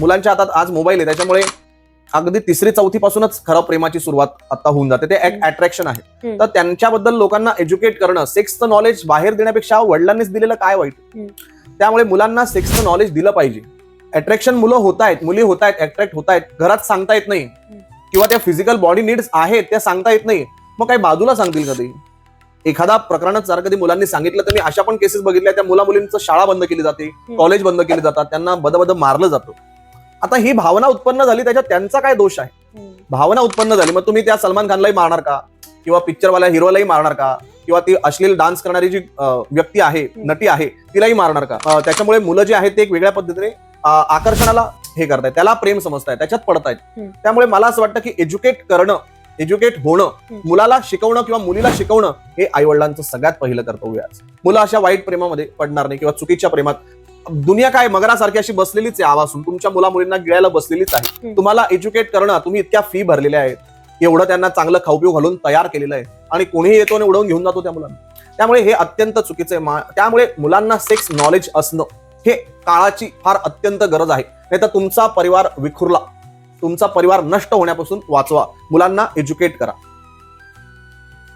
मुलांच्या हातात आज मोबाईल आहे त्याच्यामुळे अगदी तिसरी चौथी पासूनच खरं प्रेमाची सुरुवात आता होऊन जाते. ते एक. अट्रॅक्शन आहे. तर त्यांच्याबद्दल लोकांना एज्युकेट करणं सेक्सचं नॉलेज बाहेर देण्यापेक्षा वडिलांनीच दिलेलं काय वाईट. त्यामुळे मुलांना सेक्सचं नॉलेज दिलं पाहिजे. अट्रॅक्शन मुलं होत आहेत मुली होत आहेत अट्रॅक्ट होत आहेत घरात सांगता येत नाही. किंवा त्या फिजिकल बॉडी नीड्स आहेत त्या सांगता येत नाही. मग काही बाजूला सांगतील कधी एखादा प्रकरणात जर कधी मुलांनी सांगितलं तर मी अशा पण केसेस बघितल्या त्या मुला मुलींचं शाळा बंद केली जाते कॉलेज बंद केली जातात त्यांना बदबद मारलं जातं. आता ही भावना उत्पन्न झाली त्याच्यात त्यांचा काय दोष आहे. भावना उत्पन्न झाली मग तुम्ही त्या सलमान खानलाही मारणार का किंवा पिक्चरवाल्या हिरोलाही मारणार का किंवा ती अश्लील डान्स करणारी जी व्यक्ती आहे नटी आहे तिलाही मारणार का त्याच्यामुळे मुलं जे आहेत ते एक वेगळ्या पद्धतीने आकर्षणाला हे करतायत त्याला प्रेम समजतायत त्याच्यात पडतायत. त्यामुळे मला असं वाटतं की एज्युकेट करणं एज्युकेट होणं. मुलाला शिकवणं किंवा मुलीला शिकवणं हे आई वडिलांचं सगळ्यात पहिलं कर्तव्य आहे. मुलं अशा वाईट प्रेमामध्ये पडणार नाही किंवा चुकीच्या प्रेमात दुनिया काय मगरासारखी अशी बसलेलीच आहे आवासून तुमच्या मुला मुलींना गिळायला बसलेलीच आहे. तुम्हाला एज्युकेट करणं तुम्ही इतक्या फी भरलेल्या आहेत. एवढं त्यांना चांगलं खाऊपिऊ घालून तयार केलेलं आहे. आणि कोणीही येतो आणि उडवून घेऊन जातो त्या मुलांना. त्यामुळे हे अत्यंत चुकीचं आहे. त्यामुळे मुलांना सेक्स नॉलेज असणं हे काळाची फार अत्यंत गरज आहे. नाही तर तुमचा परिवार विखुरला. तुमचा परिवार नष्ट होण्यापासून वाचवा. मुलांना एज्युकेट करा.